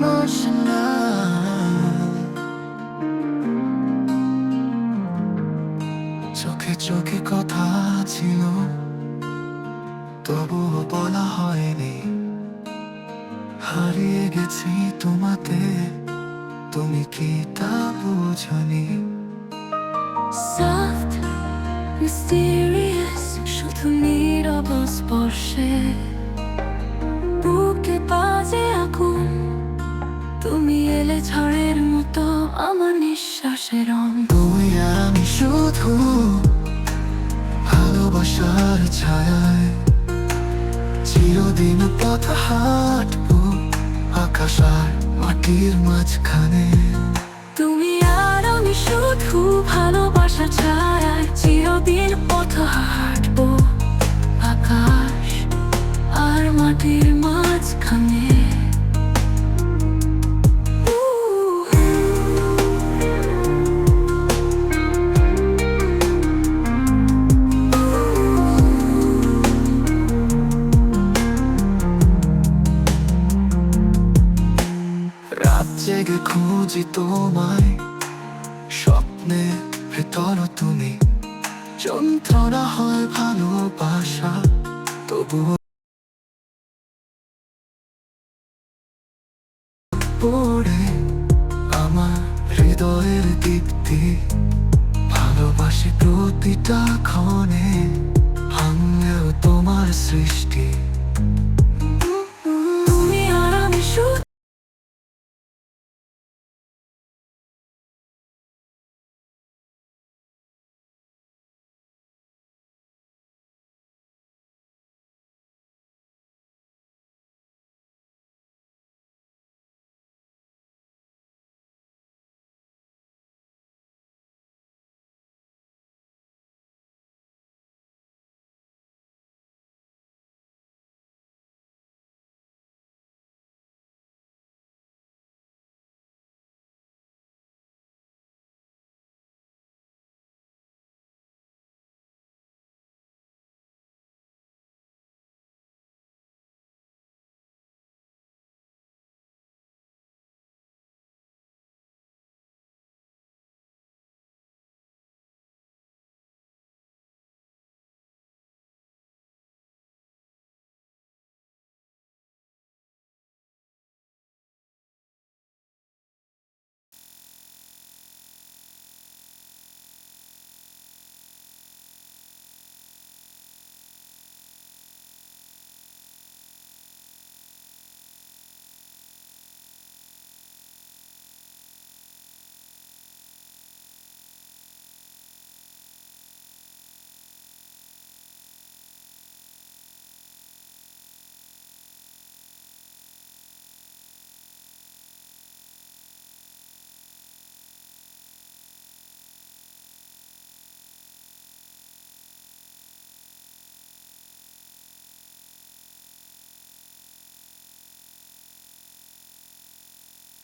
emotional চোখে চোখে কথা ছিল তবুও বলা হয়নি। হারিয়ে গেছি তোমাতে তুমি কি তা বুঝনি? Soft, শুধু নীরব স্পর্শে। বুকে বাজে আগুন। তুমি এলে ঝড়ের মতো আমার নিঃশ্বাসের তুই আর আমি শুধু ভালোবাসার ছায়ায় চিরদিন পথ হাঁটবো আকাশ আর মাটির মাঝখানে। তুমি আর আমি শুধু ভালোবাসা ছায় চিরদিন পথ জেগে খুঁজি তোমায়। স্বপ্নে ভেতর তুমি। যন্ত্রণা হয় ভালোবাসা তবু পড়ে আমার হৃদয়ের দীপ্তি। ভালোবাসি প্রতিটা ক্ষণে, ভাঙলেও তোমার সৃষ্টি।